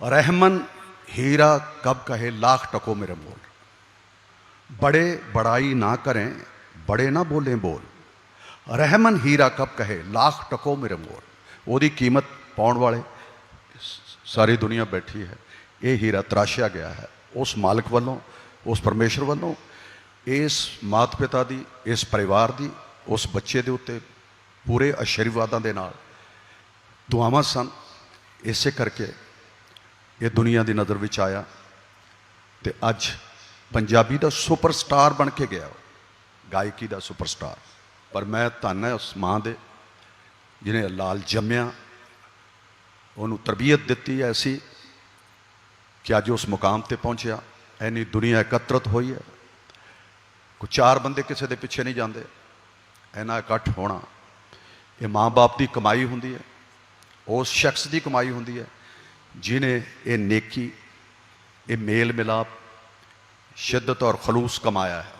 रहमन हीरा कब कहे लाख टको मेरे मोल बड़े बड़ाई ना करें बड़े ना बोलें बोल ਰਹਿਮਨ ਹੀਰਾ ਕਬ ਕਹੇ ਲੱਖ ਟਕੋ ਮੇਰੇ ਮੋਲ ਉਹਦੀ ਕੀਮਤ ਪਾਉਣ ਵਾਲੇ ਸ- ਸਾਰੀ ਦੁਨੀਆ ਬੈਠੀ ਹੈ ਇਹ ਹੀਰਾ ਤਰਾਸ਼ਿਆ ਗਿਆ ਹੈ ਉਸ ਮਾਲਕ ਵੱਲੋਂ ਉਸ ਪਰਮੇਸ਼ਰ ਵੱਲੋਂ ਇਸ ਮਾਤ ਪਿਤਾ ਦੀ ਇਸ ਪਰਿਵਾਰ ਦੀ ਉਸ ਬੱਚੇ ਦੇ ਉੱਤੇ ਪੂਰੇ ਆਸ਼ੀਰਵਾਦਾਂ ਦੇ ਨਾਲ ਦੁਆਵਾਂ ਸਨ ਇਸੇ ਕਰਕੇ ਇਹ ਦੁਨੀਆ ਦੀ ਨਜ਼ਰ ਵਿੱਚ ਆਇਆ ਤੇ ਅੱਜ ਪੰਜਾਬੀ ਦਾ ਸੁਪਰਸਟਾਰ ਬਣ ਕੇ ਗਿਆ ਗਾਇਕੀ ਦਾ ਸੁਪਰਸਟਾਰ। ਪਰ ਮੈਂ ਧੰਨ ਹੈ ਉਸ ਮਾਂ ਦੇ, ਜਿਹਨੇ ਲਾਲ ਜੰਮਿਆ, ਉਹਨੂੰ ਤਰਬੀਅਤ ਦਿੱਤੀ ਐਸੀ ਕਿ ਅੱਜ ਉਸ ਮੁਕਾਮ ਤੇ ਪਹੁੰਚਿਆ। ਐਨੀ ਦੁਨੀਆ ਇਕੱਤਰਤ ਹੋਈ ਹੈ। ਕੋ ਚਾਰ ਬੰਦੇ ਕਿਸੇ ਦੇ ਪਿੱਛੇ ਨਹੀਂ ਜਾਂਦੇ। ਐਨਾ ਇਕੱਠ ਹੋਣਾ, ਇਹ ਮਾਂ-ਬਾਪ ਦੀ ਕਮਾਈ ਹੁੰਦੀ ਹੈ। ਉਸ ਸ਼ਖਸ ਦੀ ਕਮਾਈ ਹੁੰਦੀ ਹੈ। ਜਿਨੇ ਇਹ ਨੇਕੀ ਇਹ ਮੇਲ ਮਿਲਾਪ ਸ਼ਿੱਦਤ ਔਰ ਖਲੂਸ ਕਮਾਇਆ ਹੈ